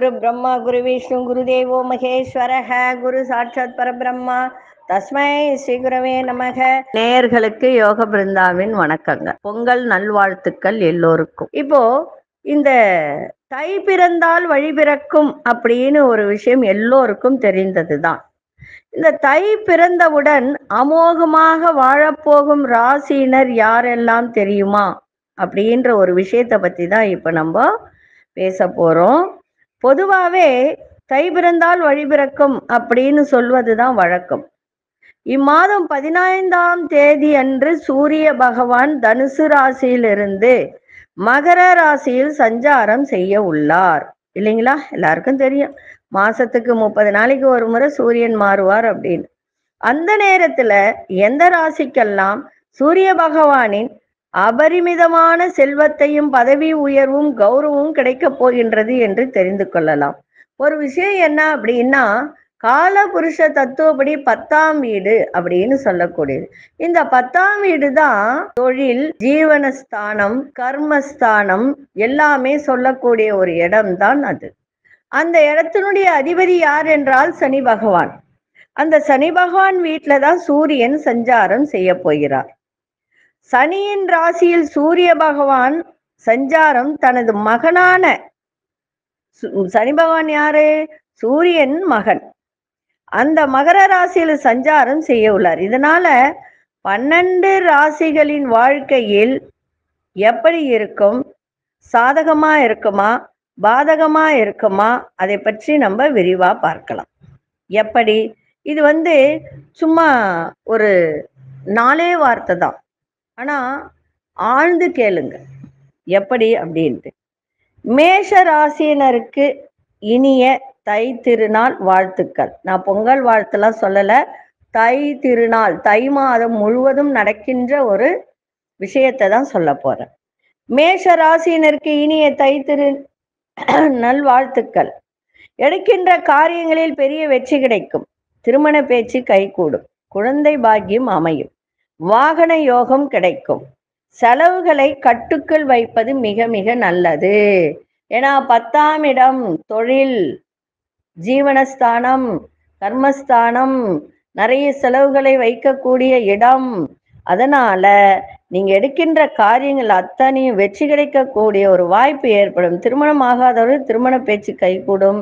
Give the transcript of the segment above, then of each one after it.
குரு பிரம்மா குரு விஷ்ணு குரு தேவோ மகேஸ்வரஹ. குரு சாட்சாத் பரபிரம்மா. தஸ்மை ஸ்ரீ குருவே நமக. நேயர்களுக்கு யோக பிருந்தாவின் வணக்கங்க. பொங்கல் நல்வாழ்த்துக்கள் எல்லோருக்கும். இப்போ இந்த தை பிறந்தால் வழி பிறக்கும் அப்படின்னு ஒரு விஷயம் எல்லோருக்கும் தெரிந்ததுதான். இந்த தை பிறந்தவுடன் அமோகமாக வாழப்போகும் ராசியினர் யாரெல்லாம் தெரியுமா? அப்படின்ற ஒரு விஷயத்தை பத்தி தான் இப்ப நம்ம பேச போறோம். பொதுவாகவே தை பிறந்தால் வழி பிறக்கும் அப்படின்னு சொல்வதுதான் வழக்கம். இம்மாதம் பதினைந்தாம் தேதி அன்று சூரிய பகவான் தனுசு ராசியிலிருந்து மகர ராசியில் சஞ்சாரம் செய்ய உள்ளார். இல்லைங்களா? எல்லாருக்கும் தெரியும். மாசத்துக்கு முப்பது நாளைக்கு ஒரு முறை சூரியன் மாறுவார் அப்படின்னு. அந்த நேரத்துல எந்த ராசிக்கெல்லாம் சூரிய பகவானின் அபரிமிதமான செல்வத்தையும் பதவி உயர்வும் கௌரவமும் கிடைக்கப் போகின்றது என்று தெரிந்து கொள்ளலாம். ஒரு விஷயம் என்ன அப்படின்னா கால புருஷ தத்துவப்படி பத்தாம் வீடு அப்படின்னு சொல்லக்கூடியது. இந்த பத்தாம் வீடு தான் தொழில் ஜீவனஸ்தானம் கர்மஸ்தானம் எல்லாமே சொல்லக்கூடிய ஒரு இடம் தான் அது. அந்த இடத்தினுடைய அதிபதி யார் என்றால் சனி பகவான். அந்த சனி பகவான் வீட்டில தான் சூரியன் சஞ்சாரம் செய்ய போகிறார். சனியின் ராசியில் சூரிய பகவான் சஞ்சாரம் தனது மகனான சனி பகவான் யாரு? சூரியன் மகன். அந்த மகர ராசியில் சஞ்சாரம் செய்ய உள்ளார். இதனால பன்னெண்டு ராசிகளின் வாழ்க்கையில் எப்படி இருக்கும்? சாதகமா இருக்குமா? பாதகமா இருக்குமா? அதை பற்றி நம்ம விரிவா பார்க்கலாம். எப்படி? இது வந்து சும்மா ஒரு நாலே வார்த்தை தான். ஆனா ஆழ்ந்து கேளுங்க. எப்படி? அப்படின்ட்டு. மேஷ ராசியினருக்கு இனிய தை திருநாள் வாழ்த்துக்கள். நான் பொங்கல் வாழ்த்துலாம் சொல்லல. தை திருநாள் தை மாதம் முழுவதும் நடக்கின்ற ஒரு விஷயத்தை தான் சொல்ல போறேன். மேஷ ராசியினருக்கு இனிய தை திரு நல்வாழ்த்துக்கள் எடுக்கின்ற காரியங்களில் பெரிய வெற்றி கிடைக்கும். திருமண பேச்சு கைகூடும் குழந்தை பாக்கியம் அமையும். வாகன யோகம் கிடைக்கும். செலவுகளை கட்டுக்குள் வைப்பது மிக மிக நல்லது. ஏன்னா பத்தாம் இடம் தொழில் ஜீவனஸ்தானம் கர்மஸ்தானம் நிறைய செலவுகளை வைக்கக்கூடிய இடம். அதனால நீங்க எடுக்கின்ற காரியங்கள் அத்தனையும் வெற்றி கிடைக்கக்கூடிய ஒரு வாய்ப்பு ஏற்படும். திருமணம் ஆகாதவர்கள் திருமண பேச்சு கைகூடும்.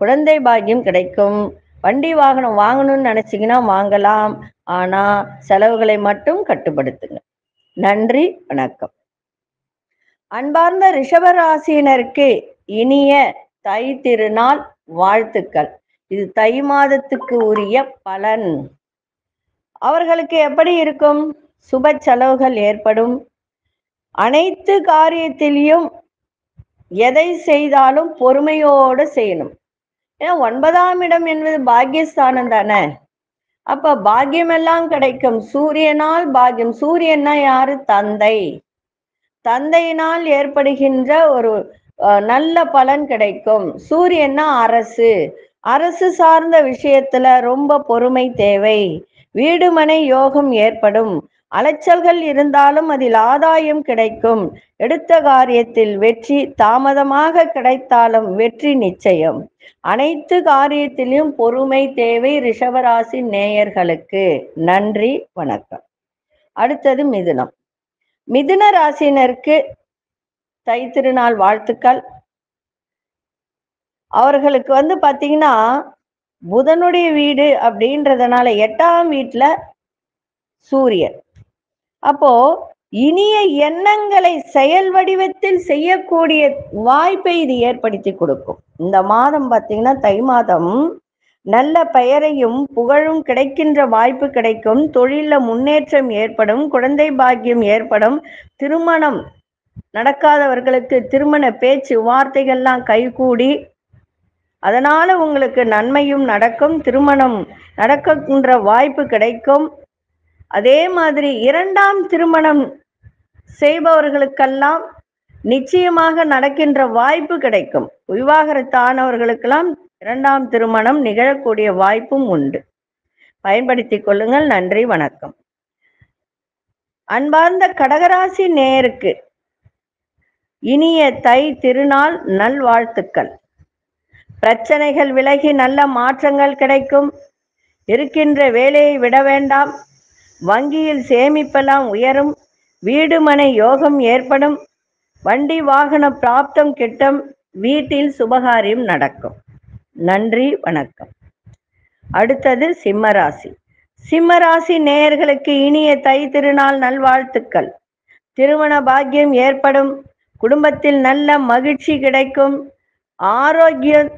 குழந்தை பாக்கியம் கிடைக்கும். வண்டி வாகனம் வாங்கணும்னு நினைச்சீங்கன்னா வாங்கலாம். ஆனா செலவுகளை மட்டும் கட்டுப்படுத்துங்க. நன்றி வணக்கம். அன்பார்ந்த ரிஷபராசினருக்கு இனிய தை திருநாள் வாழ்த்துக்கள். இது தை மாதத்துக்கு உரிய பலன். அவர்களுக்கு எப்படி இருக்கும்? சுப செலவுகள் ஏற்படும். அனைத்து காரியத்திலையும் எதை செய்தாலும் பொறுமையோடு செய்யணும். ஏன்னா ஒன்பதாம் இடம் என்பது பாக்கியஸ்தானம் தானே? அப்ப பாக்கியம் எல்லாம் கிடைக்கும். சூரியனால் பாக்கியம். சூரியன்னா யாரு? தந்தை. தந்தையினால் ஏற்படுகின்ற ஒரு நல்ல பலன் கிடைக்கும். சூரியன்னா அரசு. அரசு சார்ந்த விஷயத்துல ரொம்ப பொறுமை தேவை. வீடுமனை யோகம் ஏற்படும். அலைச்சல்கள் இருந்தாலும் அதில் ஆதாயம் கிடைக்கும். எடுத்த காரியத்தில் வெற்றி தாமதமாக கிடைத்தாலும் வெற்றி நிச்சயம். அனைத்து காரியத்திலும் பொறுமை தேவை ரிஷவராசி நேயர்களுக்கு நன்றி வணக்கம். அடுத்தது மிதுனம். மிதுன ராசினருக்கு தை திருநாள் வாழ்த்துக்கள். அவர்களுக்கு வந்து பாத்தீங்கன்னா புதனுடைய வீடு அப்படின்றதுனால எட்டாம் வீட்டுல சூரியன். அப்போ இனிய எண்ணங்களை செயல் வடிவத்தில் செய்யக்கூடிய வாய்ப்பை இது ஏற்படுத்தி கொடுக்கும். இந்த மாதம் பார்த்தீங்கன்னா தை மாதம் நல்ல பெயரையும் புகழும் கிடைக்கின்ற வாய்ப்பு கிடைக்கும். தொழில முன்னேற்றம் ஏற்படும் குழந்தை பாக்கியம் ஏற்படும். திருமணம் நடக்காதவர்களுக்கு திருமண பேச்சு வார்த்தைகள்லாம் கைகூடி அதனால உங்களுக்கு நன்மையும் நடக்கும். திருமணம் நடக்கின்ற வாய்ப்பு கிடைக்கும். அதே மாதிரி இரண்டாம் திருமணம் செய்பவர்களுக்கெல்லாம் நிச்சயமாக நடக்கின்ற வாய்ப்பு கிடைக்கும். விவாகரத்தானவர்களுக்கெல்லாம் இரண்டாம் திருமணம் நிகழக்கூடிய வாய்ப்பும் உண்டு. பயன்படுத்தி கொள்ளுங்கள். நன்றி வணக்கம். அன்பார்ந்த கடகராசி நேருக்கு இனிய தை திருநாள் நல்வாழ்த்துக்கள். பிரச்சனைகள் விலகி நல்ல மாற்றங்கள் கிடைக்கும். இருக்கின்ற வேலையை விட வேண்டாம். வங்கியில் சேமிப்பெல்லாம் உயரும். வீடு மனை யோகம் ஏற்படும். வண்டி வாகன பிராப்தம் கிட்டம் வீட்டில் சுபகாரியம் நடக்கும். நன்றி வணக்கம். அடுத்தது சிம்மராசி. சிம்மராசி நேயர்களுக்கு இனிய தை திருநாள் நல்வாழ்த்துக்கள். திருமண பாக்கியம் ஏற்படும். குடும்பத்தில் நல்ல மகிழ்ச்சி கிடைக்கும். ஆரோக்கியம்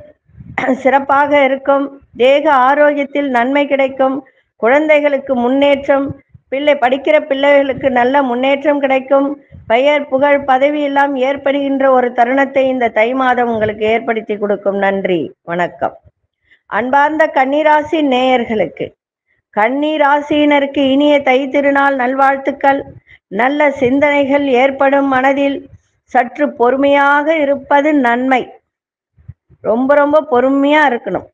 சிறப்பாக இருக்கும். தேக ஆரோக்கியத்தில் நன்மை கிடைக்கும். குழந்தைகளுக்கு முன்னேற்றம் பிள்ளை படிக்கிற பிள்ளைகளுக்கு நல்ல முன்னேற்றம் கிடைக்கும். பெயர் புகழ் பதவி எல்லாம் ஏற்படுகின்ற ஒரு தருணத்தை இந்த தை மாதம் உங்களுக்கு ஏற்படுத்தி கொடுக்கும். நன்றி வணக்கம். அன்பார்ந்த கன்னிராசி நேயர்களுக்கு கன்னிராசியினருக்கு இனிய தை திருநாள் நல்வாழ்த்துக்கள். நல்ல சிந்தனைகள் ஏற்படும் மனதில் சற்று பொறுமையாக இருப்பது நன்மை. ரொம்ப ரொம்ப பொறுமையா இருக்கணும்.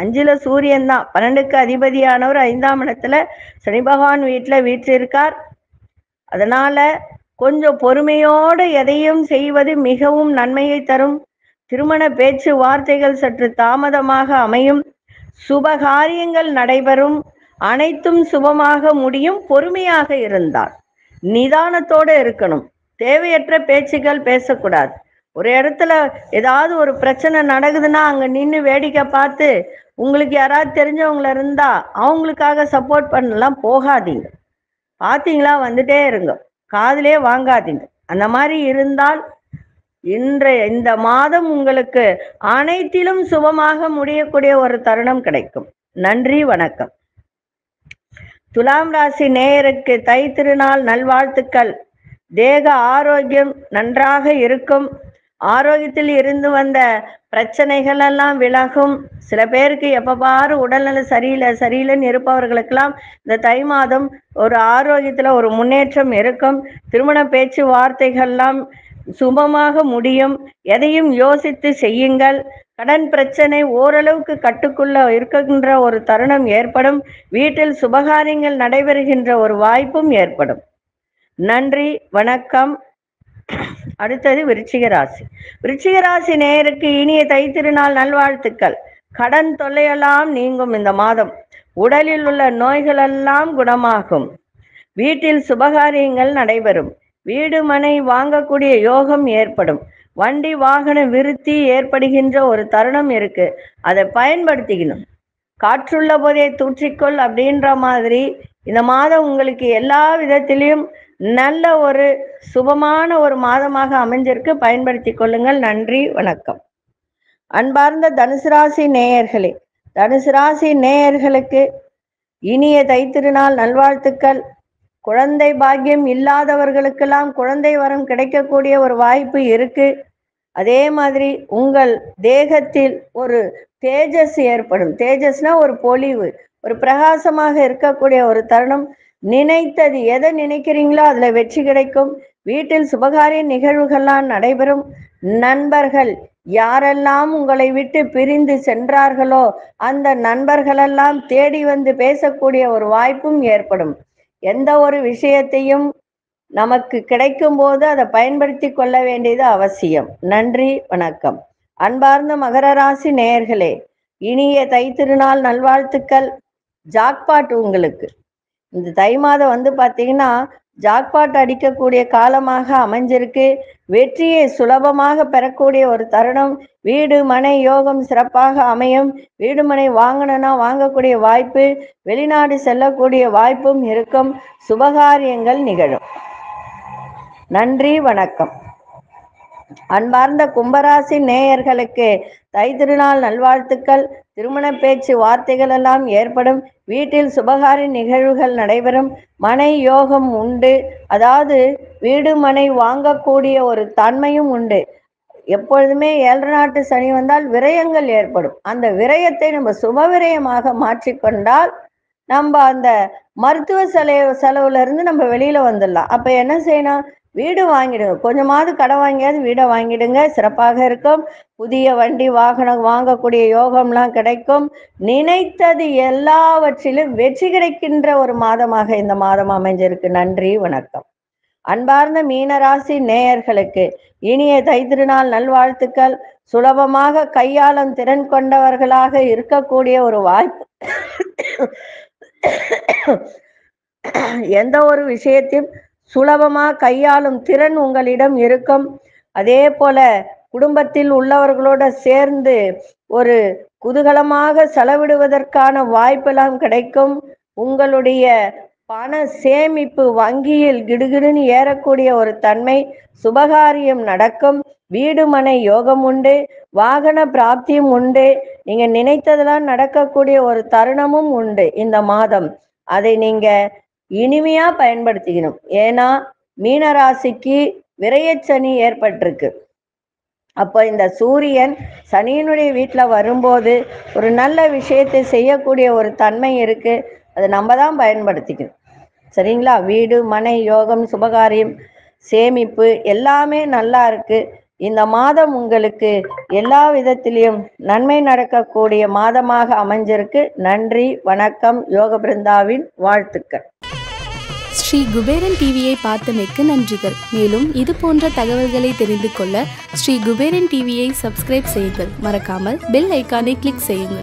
அஞ்சுல சூரியன் தான். பன்னெண்டுக்கு அதிபதியானவர் ஐந்தாம் இடத்துல சனி பகவான் வீட்டுல வீற்றிருக்கார். அதனால கொஞ்சம் பொறுமையோடு எதையும் செய்வது மிகவும் நன்மையை தரும். திருமண பேச்சு வார்த்தைகள் சற்று தாமதமாக அமையும். சுப காரியங்கள் நடைபெறும். அனைத்தும் சுபமாக முடியும். பொறுமையாக இருந்தார். நிதானத்தோடு இருக்கணும். தேவையற்ற பேச்சுகள் பேசக்கூடாது. ஒரு இடத்துல ஏதாவது ஒரு பிரச்சனை நடக்குதுன்னா அங்க நின்று வேடிக்கை பார்த்து உங்களுக்கு யாராவது தெரிஞ்சவங்கள இருந்தா அவங்களுக்காக சப்போர்ட் பண்ணலாம் போகாதீங்க. பார்த்தீங்களா வந்துட்டே இருங்க. காதிலே வாங்காதீங்க. அந்த மாதிரி இருந்தால் இன்றைய இந்த மாதம் உங்களுக்கு அனைத்திலும் சுபமாக முடியக்கூடிய ஒரு தருணம் கிடைக்கும். நன்றி வணக்கம். துலாம் ராசி நேயருக்கு தை திருநாள் நல்வாழ்த்துக்கள். தேக ஆரோக்கியம் நன்றாக இருக்கும். ஆரோக்கியத்தில் இருந்து வந்த பிரச்சனைகள் எல்லாம் விலகும். சில பேருக்கு எப்ப பாரு உடல்நல சரியில்லை சரியில்லைன்னு இருப்பவர்களுக்கெல்லாம் இந்த தை மாதம் ஒரு ஆரோக்கியத்துல ஒரு முன்னேற்றம் இருக்கும். திருமண பேச்சு வார்த்தைகள்லாம் சுபமாக முடியும். எதையும் யோசித்து செய்யுங்கள். கடன் பிரச்சனை ஓரளவுக்கு கட்டுக்குள்ள இருக்கின்ற ஒரு தருணம் ஏற்படும். வீட்டில் சுபகாரியங்கள் நடைபெறுகின்ற ஒரு வாய்ப்பும் ஏற்படும். நன்றி வணக்கம். அடுத்தது விருச்சிக ராசி விருச்சிக ராசி நேருக்கு இனிய தை திருநாள் நல்வாழ்த்துக்கள். கடன் தொல்லையெல்லாம் நீங்கும் இந்த மாதம். உடலில் உள்ள நோய்களெல்லாம் குணமாகும். வீட்டில் சுபகாரியங்கள் நடைபெறும். வீடு மனை வாங்கக்கூடிய யோகம் ஏற்படும். வண்டி வாகன விருத்தி ஏற்படுகின்ற ஒரு தருணம் இருக்கு. அதை பயன்படுத்திக்கணும். காற்றுள்ள போதே தூற்றிக்கொள் அப்படின்ற மாதிரி இந்த மாதம் உங்களுக்கு எல்லா விதத்திலையும் நல்ல ஒரு சுபமான ஒரு மாதமாக அமைஞ்சிருக்கு. பயன்படுத்தி கொள்ளுங்கள். நன்றி. வணக்கம். அன்பார்ந்த தனுசு ராசி நேயர்களே தனுசு ராசி நேயர்களுக்கு இனிய தைத்திருநாள் நல்வாழ்த்துக்கள். குழந்தை பாக்கியம் இல்லாதவர்களுக்கெல்லாம் குழந்தை வரம் கிடைக்கக்கூடிய ஒரு வாய்ப்பு இருக்கு. அதே மாதிரி உங்கள் தேகத்தில் ஒரு தேஜஸ் ஏற்படும். தேஜஸ்னா ஒரு பொலிவு. ஒரு பிரகாசமாக இருக்கக்கூடிய ஒரு தருணம். நினைத்தது எதை நினைக்கிறீங்களோ அதுல வெற்றி கிடைக்கும். வீட்டில் சுபகாரிய நிகழ்வுகள்லாம் நடைபெறும். நண்பர்கள் யாரெல்லாம் உங்களை விட்டு பிரிந்து சென்றார்களோ அந்த நண்பர்களெல்லாம் தேடி வந்து பேசக்கூடிய ஒரு வாய்ப்பும் ஏற்படும். எந்த ஒரு விஷயத்தையும் நமக்கு கிடைக்கும் போது அதை பயன்படுத்தி கொள்ள வேண்டியது அவசியம். நன்றி வணக்கம். அன்பார்ந்த மகர ராசி நேயர்களே இனிய தைத்திருநாள் நல்வாழ்த்துக்கள். ஜாக்பாட் உங்களுக்கு. இந்த தை மாதம் வந்து பார்த்தீங்கன்னா ஜாக்பாட் அடிக்கக்கூடிய காலமாக அமைஞ்சிருக்கு. வெற்றியை சுலபமாக பெறக்கூடிய ஒரு தருணம். வீடு மனை யோகம் சிறப்பாக அமையும். வீடு மனை வாங்கணும்னா வாங்கக்கூடிய வாய்ப்பு வெளிநாடு செல்லக்கூடிய வாய்ப்பும் இருக்கும். சுபகாரியங்கள் நிகழும். நன்றி வணக்கம். அன்பார்ந்த கும்பராசி நேயர்களுக்கு தை திருநாள் நல்வாழ்த்துக்கள். திருமண பேச்சு வார்த்தைகள் எல்லாம் ஏற்படும். வீட்டில் சுபகாரி நிகழ்வுகள் நடைபெறும். மனை யோகம் உண்டு. அதாவது வீடு மனை வாங்கக்கூடிய ஒரு தன்மையும் உண்டு. எப்பொழுதுமே ஏழு நாட்டு சனி வந்தால் விரயங்கள் ஏற்படும். அந்த விரயத்தை நம்ம சுப விரயமாக மாற்றிக்கொண்டால் நம்ம அந்த மருத்துவ செலவு செலவுல இருந்து நம்ம வெளியில வந்துடலாம். அப்ப என்ன செய்யணும்? வீடு வாங்கிடுங்க கொஞ்சமாவது கடை வாங்கியாவது வீடை வாங்கிடுங்க. சிறப்பாக இருக்கும். புதிய வண்டி வாகனம் வாங்கக்கூடிய யோகம்லாம் கிடைக்கும். நினைத்தது எல்லாவற்றிலும் வெற்றி கிடைக்கின்ற ஒரு மாதமாக இந்த மாதம் அமைஞ்சிருக்கு. நன்றி வணக்கம். அன்பார்ந்த மீனராசி நேயர்களுக்கு இனிய தைத்திருநாள் நல்வாழ்த்துக்கள். சுலபமாக கையாளும் திறன் கொண்டவர்களாக இருக்கக்கூடிய ஒரு வாய்ப்பு. எந்த ஒரு விஷயத்தையும் சுலபமாக கையாளும் திறன் உங்களிடம் இருக்கும். அதே போல குடும்பத்தில் உள்ளவர்களோட சேர்ந்து ஒரு குதூகலமாக செலவிடுவதற்கான வாய்ப்பெல்லாம் கிடைக்கும். உங்களுடைய பண சேமிப்பு வங்கியில் கிடுகிடுன்னு ஏறக்கூடிய ஒரு தன்மை சுபகாரியம் நடக்கும். வீடு மனை யோகம் உண்டு வாகன பிராப்தியும் உண்டு. நீங்க நினைத்ததெல்லாம் நடக்கக்கூடிய ஒரு தருணமும் உண்டு இந்த மாதம். அதை நீங்க இனிமையா பயன்படுத்திக்கணும். ஏன்னா மீனராசிக்கு விரையச்சனி ஏற்பட்டிருக்கு. அப்போ இந்த சூரியன் சனியினுடைய வீட்டில் வரும்போது ஒரு நல்ல விஷயத்தை செய்யக்கூடிய ஒரு தன்மை இருக்கு. அதை நம்ம தான் பயன்படுத்திக்கணும். சரிங்களா? வீடு மனை யோகம் சுபகாரியம் சேமிப்பு எல்லாமே நல்லா இருக்குது இந்த மாதம் உங்களுக்கு எல்லா விதத்திலையும் நன்மை நடக்கக்கூடிய மாதமாக அமைஞ்சிருக்கு. நன்றி வணக்கம் யோக பிருந்தாவின் வாழ்த்துக்கள். ஸ்ரீ குபேரன் டிவியை பார்த்தமைக்கு நன்றிகள். மேலும் இது போன்ற தகவல்களை தெரிந்து கொள்ள ஸ்ரீ குபேரன் டிவியை சப்ஸ்கிரைப் செய்யுங்கள். மறக்காமல் பெல் ஐக்கானை கிளிக் செய்யுங்கள்.